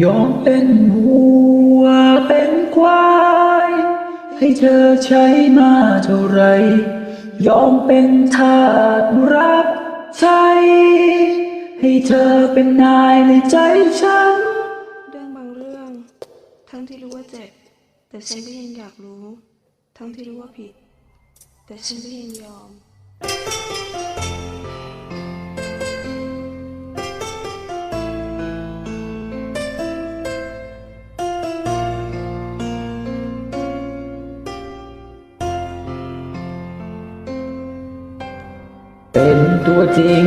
ยอมเป็นวัวเป็นควาย ให้เธอใช้มาเท่าไร ยอมเป็นทาสรับใช้ให้เธอเป็นนายในใจฉัน เรื่องบางเรื่อง ทั้งที่รู้ว่าเจ็บ แต่ฉันก็ยังอยากรู้ ทั้งที่รู้ว่าผิด แต่ฉันก็ยังยอม ตัวจริง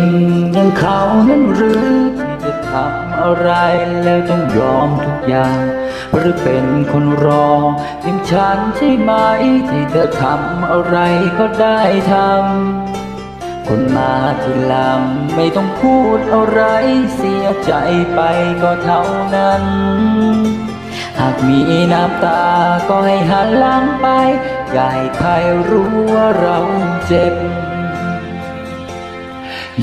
อย่างเขานั้นหรือที่จะทำอะไรแล้วต้องยอมทุกอย่าง หรือเป็นคนรออย่างฉันใช่ไหม ที่เธอทำอะไรก็ได้ทำคนมาทีหลังไม่ต้องพูดอะไร เสียใจไปก็เท่านั้นหากมีน้ำตาก็ให้หันหลังไป อย่าให้ใครรู้ว่าเราเจ็บ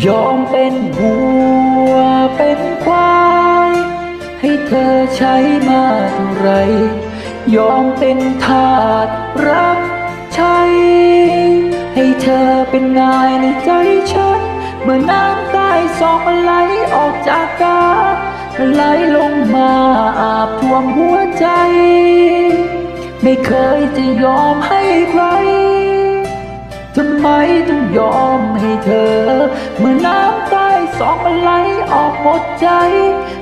ยอมเป็นวัวเป็นควาย ให้เธอใช้มาเท่าไร ยอมเป็นทาสรับใช้ ให้เธอเป็นนายในใจฉัน เมื่อน้ำใต้สองไหลออกจากกาไหลลงมาอาบท่วมหัวใจ ไม่เคยจะยอมให้ใคร ทำไมต้องยอมให้เธอ เมื่อน้ำใต้สองมันไหลออกหมดใจ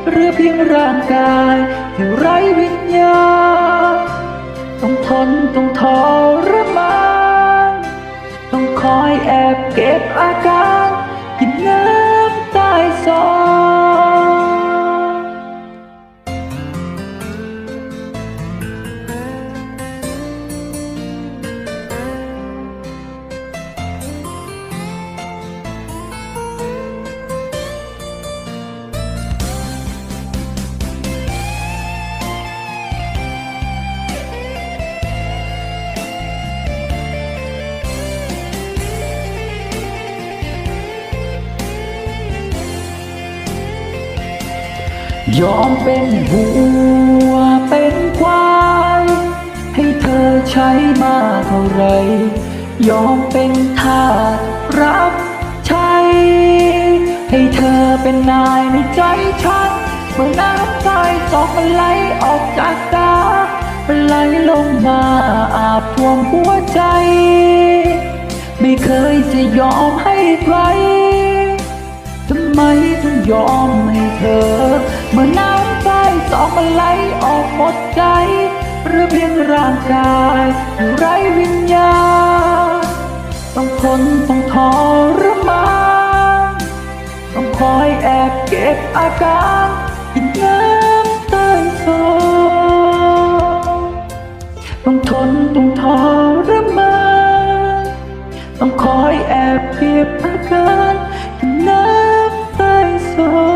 เหรือเพียงร่างกายที่ไร้วิญญาณต้องทนต้องทรมานต้องคอยแอบเก็บอาการ กินน้ำใต้สอง ยอมเป็นวัวเป็นควาย ให้เธอใช้มาเท่าไร ยอมเป็นทาสรับใช้ ให้เธอเป็นนายในใจฉัน เมื่อน้ำใจสองมันไหลออกจากตามันไหลลงมาอาบท่วมหัวใจ ไม่เคยจะยอมให้ใครทำไมต้องยอมให้เธอ เมื่อน้ำใต้สองมันไหลออกหมดใจหรือเพียงร่างกายอยู่ไร้วิญญาณต้องทนต้องทรมานต้องคอยแอบเก็บอาการกินน้ำใต้ซองต้องทนต้องทรมานต้องคอยแอบเก็บอาการกินน้ำใต้ซอง